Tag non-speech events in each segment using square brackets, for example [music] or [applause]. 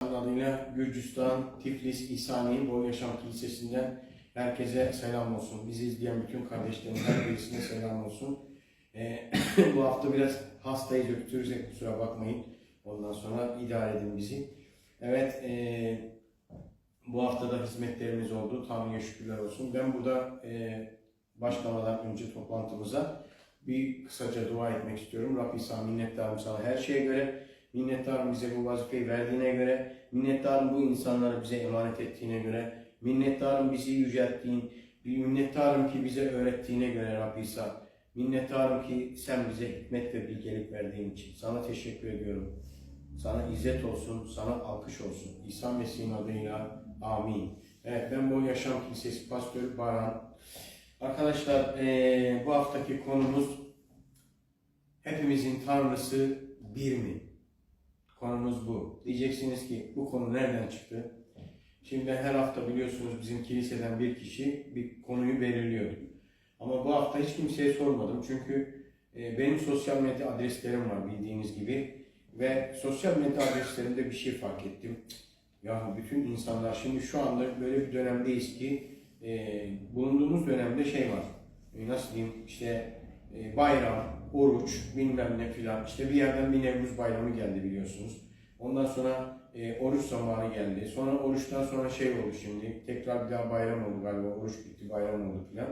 adıyla Gürcistan, Tiflis, İhsani Boy Yaşam Kilisesi'nden herkese selam olsun. Bizi izleyen bütün kardeşlerim her birisine selam olsun. Ee, [clears throat] bu hafta biraz hastayız, öksürürsek kusura bakmayın. Ondan sonra idare edin bizi. Evet, e, bu hafta da hizmetlerimiz oldu. Tanrı'ya şükürler olsun. Ben burada e, başlamadan önce toplantımıza bir kısaca dua etmek istiyorum. Rabbi İsa minnettarım sana her şeye göre. Minnettarım bize bu vazifeyi verdiğine göre. Minnettarım bu insanları bize emanet ettiğine göre. Minnettarım bizi yücelttiğin. Minnettarım ki bize öğrettiğine göre Rabbi İsa. Minnettarım ki sen bize hikmet ve bilgelik verdiğin için. Sana teşekkür ediyorum. Sana izzet olsun, sana alkış olsun. İsa Mesih'in adıyla amin. Evet ben bu Yaşam Kilisesi Pastörü Baran. Arkadaşlar eee, bu haftaki konumuz hepimizin Tanrısı bir mi? Konumuz bu. Diyeceksiniz ki bu konu nereden çıktı? Şimdi her hafta biliyorsunuz bizim kiliseden bir kişi bir konuyu belirliyor. Ama bu hafta hiç kimseye sormadım çünkü e, benim sosyal medya adreslerim var bildiğiniz gibi ve sosyal medya adreslerimde bir şey fark ettim. Ya bütün insanlar şimdi şu anda böyle bir dönemdeyiz ki e, bulunduğumuz dönemde şey var. E, nasıl diyeyim işte e, bayram, oruç, bilmem ne filan. İşte bir yerden bir Nevruz bayramı geldi biliyorsunuz. Ondan sonra e, oruç zamanı geldi. Sonra oruçtan sonra şey oldu şimdi. Tekrar bir daha bayram oldu galiba. Oruç bitti, bayram oldu filan.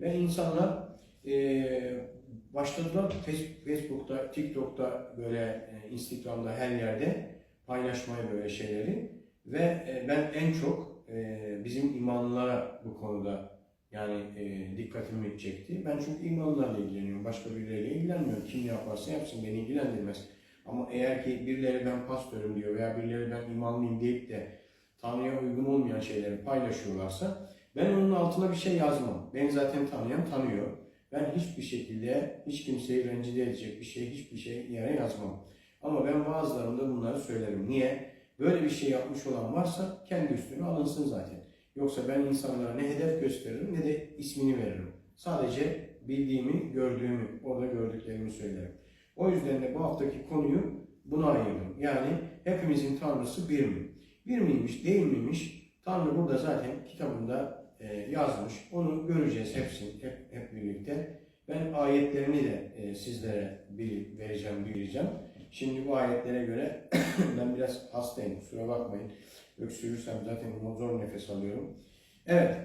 Ve insanlar e, başladılar Face- Facebook'ta, TikTok'ta böyle e, Instagram'da her yerde paylaşmaya böyle şeyleri. Ve e, ben en çok e, bizim imanlılara bu konuda yani e, dikkatimi çekti. Ben çünkü imanlarla ilgileniyorum. Başka birileriyle ilgilenmiyorum. Kim ne yaparsa yapsın beni ilgilendirmez. Ama eğer ki birileri ben pastörüm diyor veya birileri ben imanlıyım deyip de Tanrı'ya uygun olmayan şeyleri paylaşıyorlarsa ben onun altına bir şey yazmam. Beni zaten tanıyan tanıyor. Ben hiçbir şekilde hiç kimseyi rencide edecek bir şey, hiçbir şey yere yazmam. Ama ben bazılarında bunları söylerim. Niye? Böyle bir şey yapmış olan varsa kendi üstüne alınsın zaten. Yoksa ben insanlara ne hedef gösteririm ne de ismini veririm. Sadece bildiğimi, gördüğümü, orada gördüklerimi söylerim. O yüzden de bu haftaki konuyu buna ayırdım. Yani hepimizin Tanrısı bir mi? Bir miymiş, değil miymiş? Tanrı burada zaten kitabında e, yazmış. Onu göreceğiz hepsini, hep, hep birlikte. Ben ayetlerini de e, sizlere bil, vereceğim, bileceğim. Şimdi bu ayetlere göre [coughs] ben biraz hastayım, kusura bakmayın. Öksürürsem zaten zor nefes alıyorum. Evet,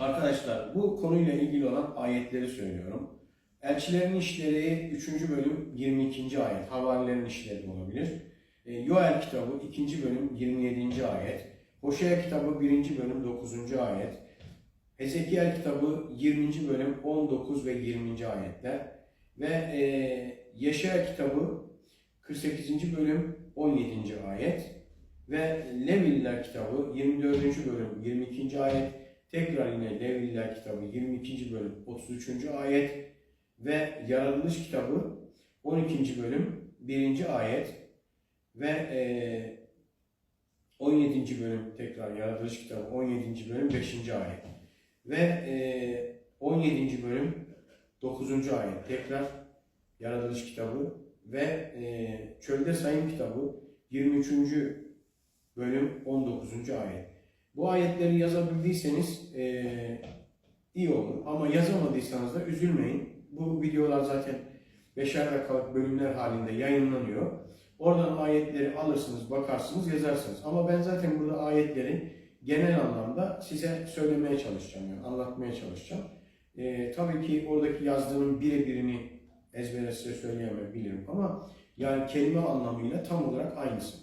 arkadaşlar bu konuyla ilgili olan ayetleri söylüyorum. Elçilerin İşleri 3. bölüm 22. ayet. Havarilerin İşleri olabilir. E, Yoel kitabı 2. bölüm 27. ayet. Hoşea kitabı 1. bölüm 9. ayet. Hezekiel kitabı 20. bölüm 19 ve 20. ayetler. Ve e, Yeşaya kitabı 48. bölüm 17. ayet. Ve Levililer kitabı 24. bölüm 22. ayet. Tekrar yine Levililer kitabı 22. bölüm 33. ayet ve Yaratılış kitabı 12. bölüm 1. ayet ve e, 17. bölüm tekrar Yaratılış kitabı 17. bölüm 5. ayet ve e, 17. bölüm 9. ayet tekrar Yaratılış kitabı ve e, Çölde Sayım kitabı 23. bölüm 19. ayet. Bu ayetleri yazabildiyseniz e, iyi olur ama yazamadıysanız da üzülmeyin bu videolar zaten beşer dakikalık bölümler halinde yayınlanıyor. Oradan ayetleri alırsınız, bakarsınız, yazarsınız. Ama ben zaten burada ayetleri genel anlamda size söylemeye çalışacağım, yani anlatmaya çalışacağım. Ee, tabii ki oradaki yazdığımın birebirini ezbere size söyleyemeyebilirim ama yani kelime anlamıyla tam olarak aynısı.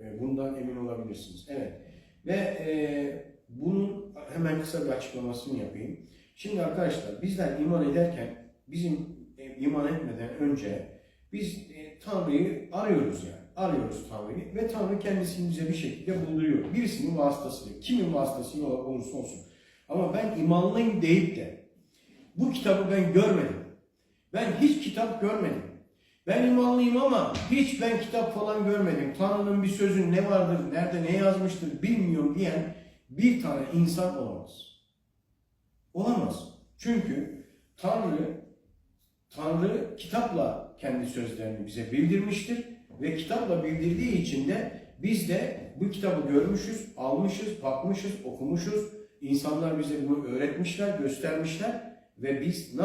Ee, bundan emin olabilirsiniz. Evet. Ve e, bunun hemen kısa bir açıklamasını yapayım. Şimdi arkadaşlar bizler iman ederken bizim e, iman etmeden önce biz e, Tanrı'yı arıyoruz yani. Arıyoruz Tanrı'yı ve Tanrı kendisini bize bir şekilde bulduruyor. Birisinin vasıtasıyla, kimin vasıtasıyla olursa olsun. Ama ben imanlıyım deyip de bu kitabı ben görmedim. Ben hiç kitap görmedim. Ben imanlıyım ama hiç ben kitap falan görmedim. Tanrı'nın bir sözü ne vardır, nerede ne yazmıştır bilmiyorum diyen bir tane insan olamaz. Olamaz. Çünkü Tanrı Tanrı kitapla kendi sözlerini bize bildirmiştir ve kitapla bildirdiği için de Biz de bu kitabı görmüşüz, almışız, bakmışız, okumuşuz. İnsanlar bize bunu öğretmişler, göstermişler ve biz ne